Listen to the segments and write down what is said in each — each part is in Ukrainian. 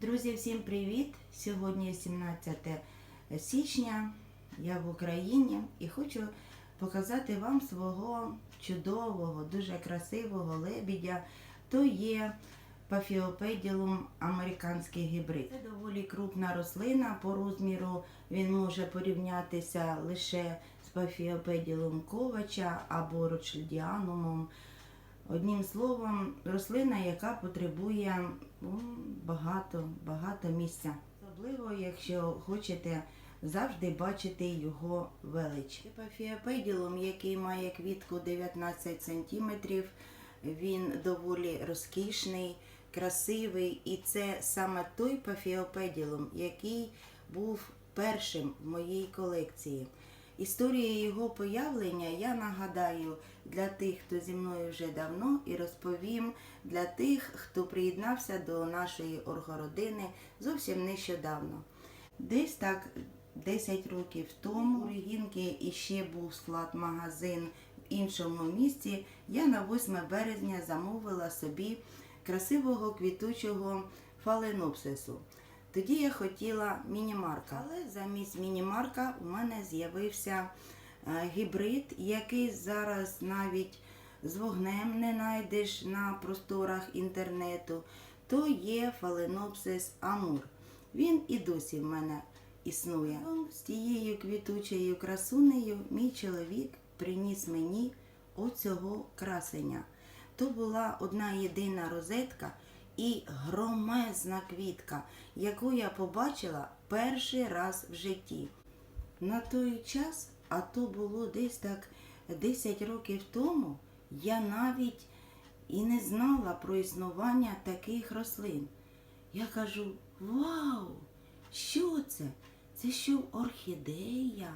Друзі, всім привіт! Сьогодні 17 січня. Я в Україні і хочу показати вам свого чудового, дуже красивого лебідя. То є Пафіопеділум американський гібрид. Це доволі крупна рослина по розміру. Він може порівнятися лише з Пафіопеділум ковача або Ротшильдіанумом. Одним словом, рослина, яка потребує багато, багато місця. Особливо, якщо хочете завжди бачити його велич. Пафіопеділум, який має квітку 19 см, він доволі розкішний, красивий, і це саме той пафіопеділум, який був першим в моїй колекції. Історія його появлення я нагадаю для тих, хто зі мною вже давно, і розповім для тих, хто приєднався до нашої оргородини зовсім нещодавно. Десь так 10 років тому у Регінки іще був склад-магазин в іншому місті. Я на 8 березня замовила собі красивого квітучого фаленопсису. Тоді я хотіла мінімарка, але замість мінімарка у мене з'явився е, гібрид, який зараз навіть з вогнем не знайдеш на просторах інтернету. То є фаленопсис амур. Він і досі в мене існує. З тією квітучою красунею мій чоловік приніс мені оцього красення. То була одна єдина розетка і громезна квітка, яку я побачила перший раз в житті. На той час, а то було десь так 10 років тому, я навіть і не знала про існування таких рослин. Я кажу: Вау! Що це? Це що орхідея?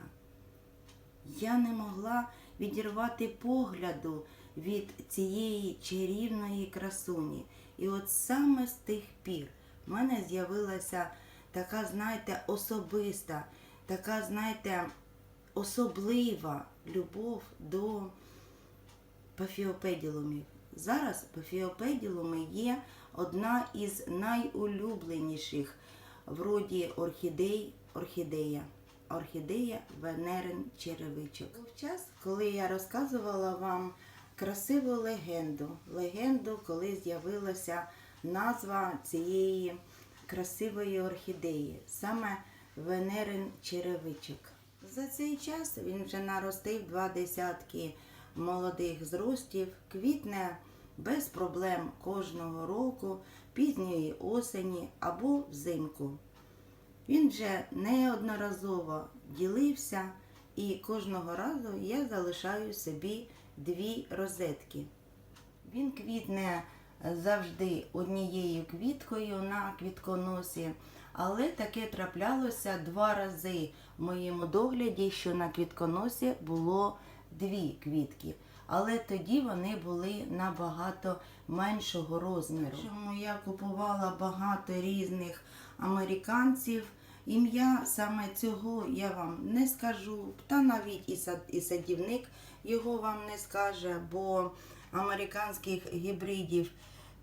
Я не могла відірвати погляду від цієї чарівної красуні. І от саме з тих пір в мене з'явилася така, знаєте, особиста, така, знаєте, особлива любов до пафіопеділумів. Зараз пафіопеділуми є одна із найулюбленіших в роді орхідей орхідея. Орхідея Венерин черевичок. Був час, коли я розказувала вам красиву легенду. Легенду, коли з'явилася назва цієї красивої орхідеї, саме Венерин черевичок. За цей час він вже наростив два десятки молодих зростів, квітне без проблем кожного року, пізньої осені або взимку. Він вже неодноразово ділився, і кожного разу я залишаю собі дві розетки. Він квітне завжди однією квіткою на квітконосі, але таке траплялося два рази в моєму догляді, що на квітконосі було дві квітки. Але тоді вони були набагато меншого розміру. Чому я купувала багато різних американців. Ім'я саме цього я вам не скажу, та навіть і і садівник його вам не скаже, бо американських гібридів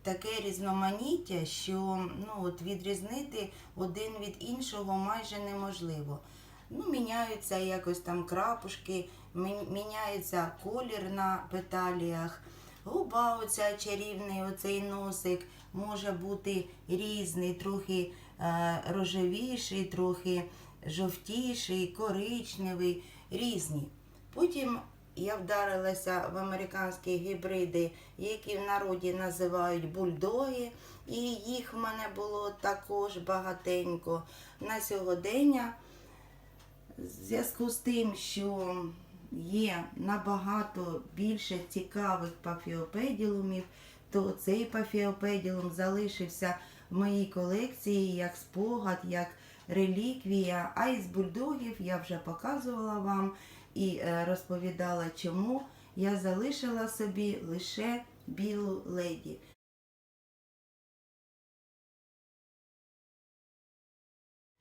таке різноманіття, що ну, от відрізнити один від іншого майже неможливо. Ну, міняються якось там крапушки, міняється колір на петаліях. Губа оця чарівний, оцей носик може бути різний, трохи е, рожевіший, трохи жовтіший, коричневий, різні. Потім я вдарилася в американські гібриди, які в народі називають бульдоги, і їх в мене було також багатенько. На сьогодення в зв'язку з тим, що є набагато більше цікавих пафіопеділумів, то цей пафіопеділум залишився в моїй колекції як спогад, як реліквія. А із бульдогів я вже показувала вам і е, розповідала, чому я залишила собі лише білу леді.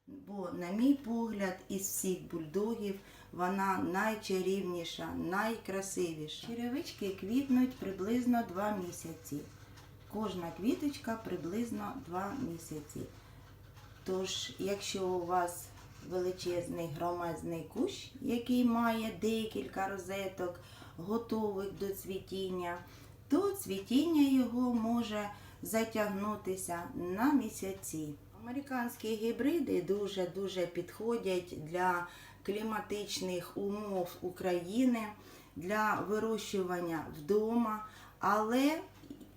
Бо, на мій погляд, із всіх бульдогів вона найчарівніша, найкрасивіша. Черевички квітнуть приблизно 2 місяці. Кожна квіточка приблизно 2 місяці. Тож, якщо у вас величезний громадний кущ, який має декілька розеток, готових до цвітіння, то цвітіння його може затягнутися на місяці. Американські гібриди дуже-дуже підходять для кліматичних умов України, для вирощування вдома, але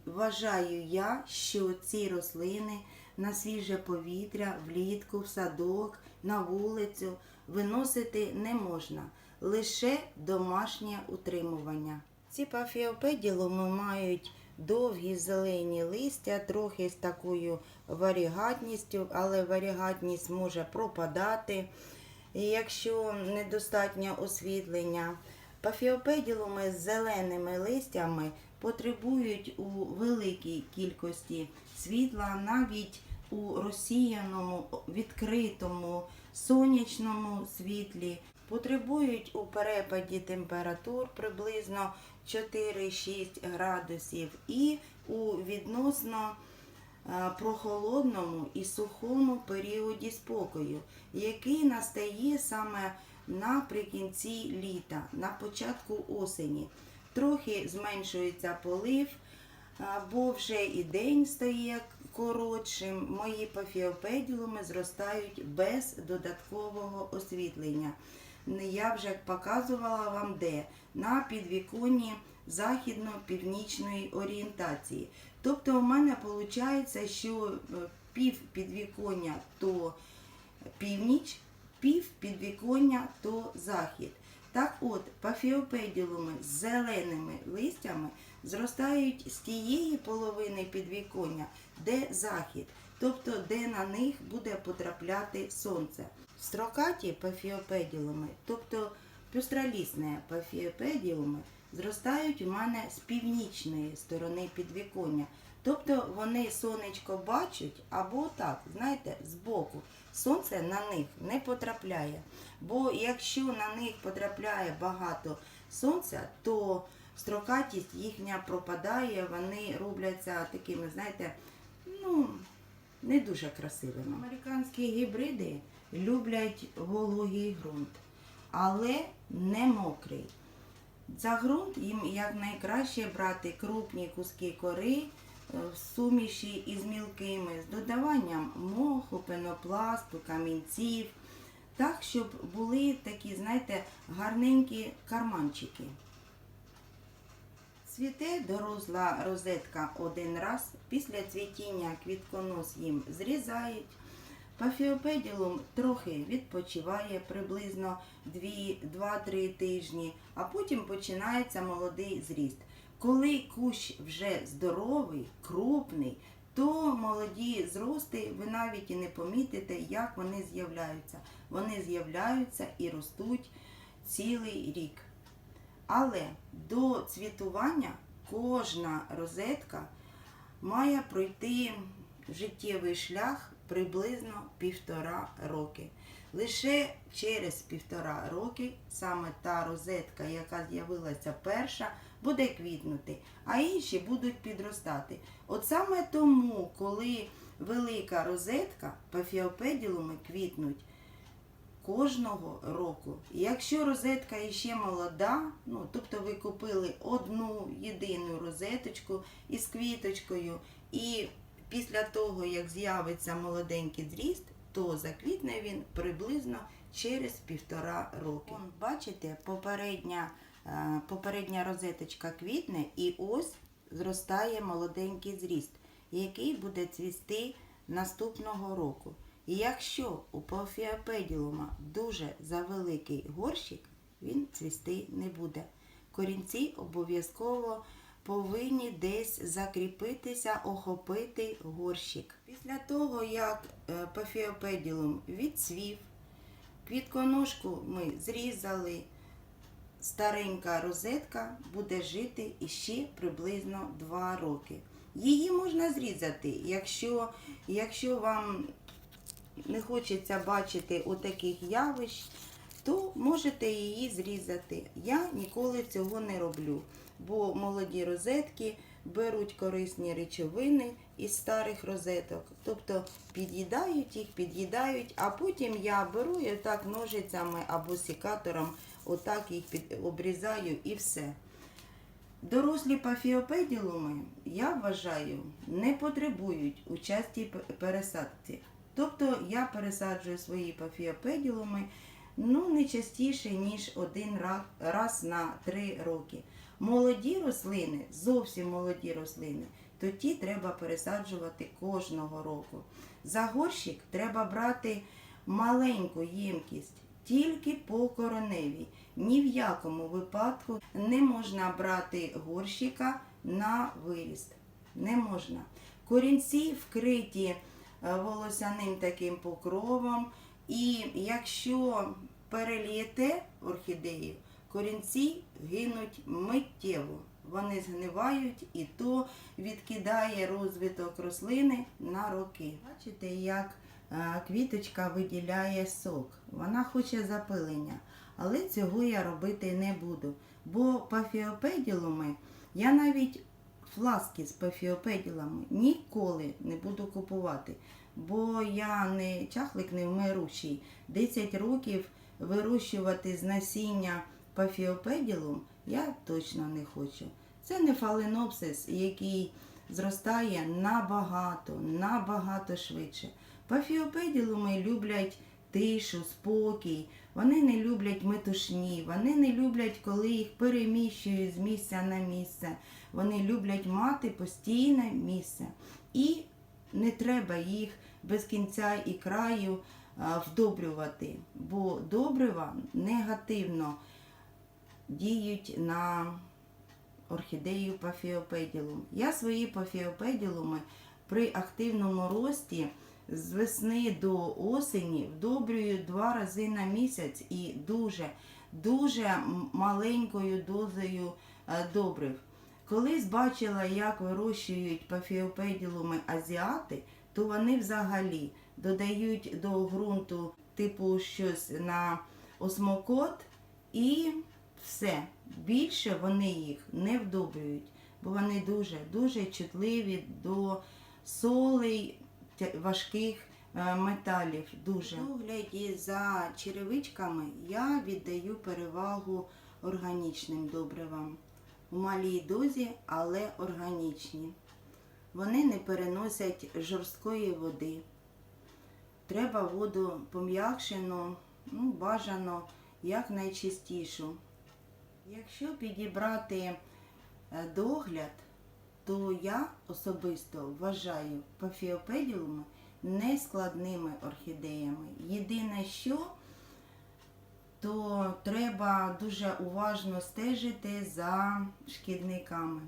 вважаю я, що ці рослини на свіже повітря, влітку, в садок, на вулицю виносити не можна, лише домашнє утримування. Ці пафіопеділуми мають довгі зелені листя, трохи з такою варігатністю, але варігатність може пропадати, якщо недостатнє освітлення. Пафіопеділуми з зеленими листями потребують у великій кількості світла, навіть у розсіяному, відкритому, сонячному світлі. Потребують у перепаді температур приблизно 4-6 градусів і у відносно е, прохолодному і сухому періоді спокою, який настає саме наприкінці літа, на початку осені. Трохи зменшується полив, бо вже і день стає коротшим. Мої пафіопеділуми зростають без додаткового освітлення. Я вже показувала вам де на підвіконні західно-північної орієнтації. Тобто у мене виходить, що е, пів підвіконня то північ, пів підвіконня то захід. Так от, пафіопеділуми з зеленими листями зростають з тієї половини підвіконня, де захід, тобто де на них буде потрапляти сонце. Строкаті пафіопеділуми, тобто пюстралісні пафіопеділуми, зростають у мене з північної сторони підвіконня. Тобто вони сонечко бачать або так, знаєте, збоку. Сонце на них не потрапляє. Бо якщо на них потрапляє багато сонця, то строкатість їхня пропадає, вони робляться такими, знаєте, ну, не дуже красивими. Американські гібриди люблять вологий ґрунт, але не мокрий. За ґрунт їм якнайкраще брати крупні куски кори е, в суміші із мілкими, з додаванням моху, пенопласту, камінців, так, щоб були такі, знаєте, гарненькі карманчики. Цвіте доросла розетка один раз, після цвітіння квітконос їм зрізають. Пафіопеділум трохи відпочиває приблизно 2-3 тижні, а потім починається молодий зріст. Коли кущ вже здоровий, крупний, то молоді зрости ви навіть і не помітите, як вони з'являються. Вони з'являються і ростуть цілий рік. Але до цвітування кожна розетка має пройти життєвий шлях приблизно півтора роки. Лише через півтора роки саме та розетка, яка з'явилася перша, буде квітнути, а інші будуть підростати. От саме тому, коли велика розетка, пафіопеділуми квітнуть кожного року. Якщо розетка іще молода, ну тобто ви купили одну єдину розеточку із квіточкою, і після того, як з'явиться молоденький зріст, то заквітне він приблизно через півтора. Вон, бачите, попередня, е, попередня розеточка квітне, і ось зростає молоденький зріст, який буде цвісти наступного року. Якщо у пафіопеділума дуже завеликий горщик, він цвісти не буде. Корінці обов'язково повинні десь закріпитися, охопити горщик. Після того, як е, пафіопеділум відцвів, квітконожку ми зрізали, старенька розетка буде жити іще приблизно 2 роки. Її можна зрізати, якщо, якщо вам не хочеться бачити отаких явищ, то можете її зрізати. Я ніколи цього не роблю, бо молоді розетки беруть корисні речовини із старих розеток, тобто під'їдають їх, під'їдають, а потім я беру і отак ножицями або сікатором, отак їх під, обрізаю і все. Дорослі пафіопеділуми, я вважаю, не потребують участі пересадці. Тобто я пересаджую свої пафіопеділуми ну, не частіше, ніж один ра- раз на три роки. Молоді рослини, зовсім молоді рослини, то ті треба пересаджувати кожного року. За горщик треба брати маленьку ємкість, тільки по короневій. Ні в якому випадку не можна брати горщика на виріст. Не можна. Корінці вкриті волосяним таким покровом. І якщо перелієте орхідею, корінці гинуть миттєво. Вони згнивають і то відкидає розвиток рослини на роки. Бачите, як е, квіточка виділяє сок. Вона хоче запилення, але цього я робити не буду. Бо пафіопеділуми я навіть фласки з пафіопеділами ніколи не буду купувати. Бо я не чахлик не вмирущий. 10 років вирощувати з насіння пафіопеділум я точно не хочу. Це не фаленопсис, який зростає набагато, набагато швидше. Пафіопеділуми люблять тишу, спокій, вони не люблять метушні, вони не люблять, коли їх переміщують з місця на місце. Вони люблять мати постійне місце. І не треба їх без кінця і краю вдобрювати, бо добрива негативно діють на орхідею пафіопеділум. Я свої пафіопеділуми при активному рості з весни до осені вдобрюю два рази на місяць і дуже, дуже маленькою дозою е, добрив. Колись бачила, як вирощують пафіопеділуми азіати, то вони взагалі додають до ґрунту типу щось на осмокот і все. Більше вони їх не вдобрюють, бо вони дуже дуже чутливі до солей важких е, металів. Дуже. В огляді за черевичками я віддаю перевагу органічним добривам. У малій дозі, але органічні. Вони не переносять жорсткої води. Треба воду пом'якшену, ну, бажано якнайчистішу. Якщо підібрати е, догляд, то я особисто вважаю пафіопедіуми нескладними орхідеями. Єдине, що то треба дуже уважно стежити за шкідниками.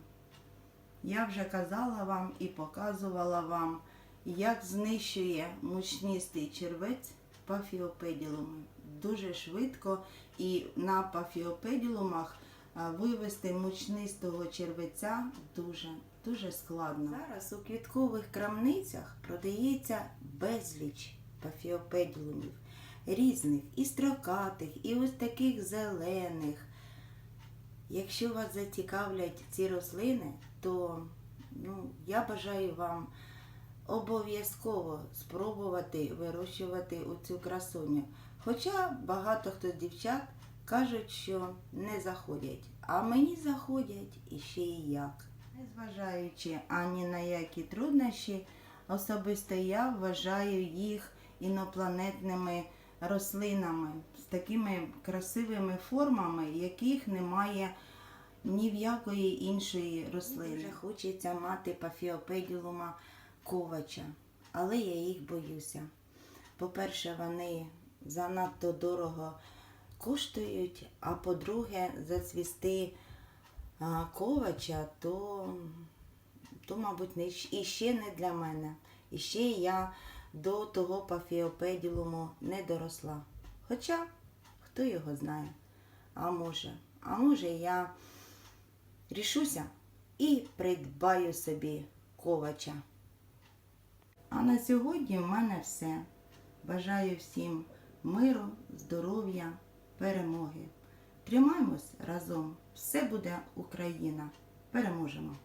Я вже казала вам і показувала вам, як знищує мучністий червець пафіопеділуми. Дуже швидко і на пафіопеділумах вивести мучнистого червеця дуже, дуже складно. Зараз у квіткових крамницях продається безліч пафіопеділумів різних, і строкатих, і ось таких зелених. Якщо вас зацікавлять ці рослини, то ну, я бажаю вам обов'язково спробувати вирощувати цю красуню. Хоча багато хто з дівчат кажуть, що не заходять, а мені заходять і ще і як. Незважаючи ані на які труднощі, особисто я вважаю їх інопланетними рослинами з такими красивими формами, яких немає ні в якої іншої рослини. Дуже хочеться мати пафіопеділума ковача, але я їх боюся. По-перше, вони занадто дорого коштують, а по-друге, зацвісти ковача, то, то, мабуть, не, і не для мене. І ще я до того пафіопеділуму не доросла. Хоча, хто його знає, а може, а може я рішуся і придбаю собі ковача. А на сьогодні в мене все. Бажаю всім миру, здоров'я, перемоги. Тримаємось разом. Все буде Україна. Переможемо!